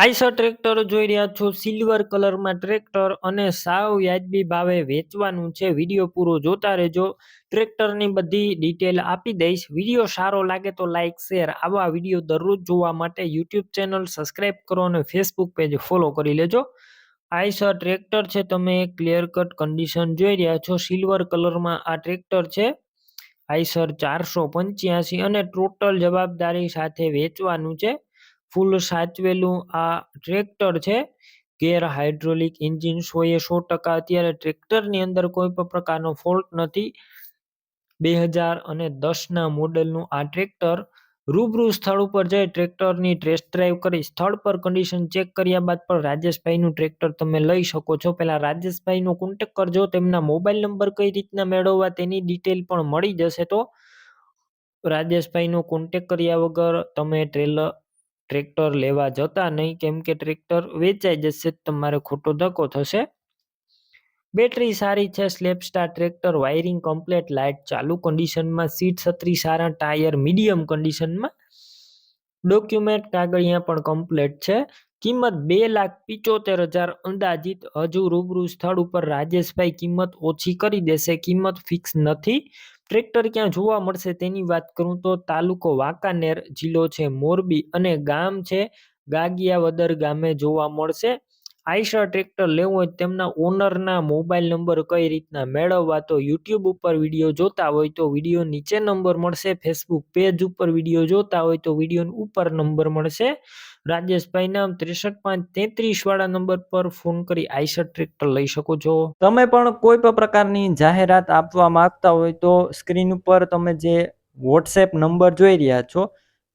Eicher tractor જોઈ રહ્યા છો. સિલ્વર કલરમાં ટ્રેક્ટર અને સાવ વ્યાજબી ભાવે વેચવાનું છે. વીડિયો પૂરો જોતા રહેજો. ટ્રેક્ટરની બધી ડિટેલ આપી દઈશ. વીડિયો સારો લાગે તો લાઇક શેર, આવા વીડિયો દરરોજ જોવા માટે યુટ્યુબ ચેનલ સબસ્ક્રાઇબ કરો અને ફેસબુક પેજ ફોલો કરી લેજો. આઈસર ટ્રેક્ટર છે. તમે ક્લિયર કટ કન્ડિશન જોઈ રહ્યા છો. સિલ્વર કલરમાં આ ટ્રેક્ટર છે. આઈસર ચારસો પંચ્યાસી અને ટોટલ જવાબદારી સાથે વેચવાનું છે. ફૂલ સાચવેલું આ ટ્રેક્ટર છે. ગેર હાઇડ્રોલિક એન્જિન સો એ સો ટકા અત્યારે ટ્રેક્ટરની અંદર કોઈ પણ પ્રકારનો ફોલ્ટ નથી. બે હજાર અને દસના મોડલનું આ ટ્રેક્ટર રૂબરૂ સ્થળ ઉપર જઈ ટ્રેક્ટરની ટેસ્ટ ડ્રાઈવ કરી સ્થળ પર કન્ડિશન ચેક કર્યા બાદ પણ રાજેશભાઈનું ટ્રેક્ટર તમે લઈ શકો છો. પહેલાં રાજેશભાઈનો કોન્ટેક કરજો, તેમના મોબાઈલ નંબર કઈ રીતના મેળવવા તેની ડિટેલ પણ મળી જશે તો. રાજેશભાઈનો કોન્ટેક કર્યા વગર તમે ટ્રેલર ટ્રેક્ટર લેવા જતા નહીં, કેમ કે ટ્રેક્ટર વેચાઈ જશે તમારે ખોટો ધક્કો થશે. બેટરી સારી છે સ્લેપ સ્ટાર ટ્રેક્ટર, વાયરિંગ કમ્પ્લેટ, લાઇટ ચાલુ કન્ડિશનમાં, સીટ છત્રી સારા, ટાયર મીડિયમ કન્ડિશનમાં. ડોક્યુમેન્ટ કાગળિયા પણ કમ્પ્લેટ છે. કિંમત બે લાખ પિચોતેર હજાર અંદાજિત. હજુ રૂબરૂ સ્થળ ઉપર રાજેશભાઈ કિંમત ઓછી કરી દેશે. કિંમત ફિક્સ નથી. ટ્રેક્ટર ક્યાં જોવા મળશે તેની વાત કરું તો તાલુકો વાંકાનેર જિલ્લો છે મોરબી અને ગામ છે ગાગિયાવદર ગામે જોવા મળશે. આઈશર ટ્રેક્ટર લેવું હોય તેમના ઓનરના મોબાઈલ નંબર કઈ રીતના મેળવવા? તો યુટ્યુબ ઉપર વીડિયો જોતા હોય તો વીડિયો નીચે નંબર મળશે, ફેસબુક પેજ ઉપર વીડિયો જોતા હોય તો વીડિયો ઉપર નંબર મળશે. રાજેશભાઈ નામ ત્રેસઠ પાંચ તેત્રીસ વાળા નંબર પર ફોન કરી આઈશર ટ્રેક્ટર લઈ શકો છો. તમે પણ કોઈ પણ પ્રકારની જાહેરાત આપવા માંગતા હોય તો સ્ક્રીન ઉપર તમે જે વોટ્સએપ નંબર જોઈ રહ્યા છો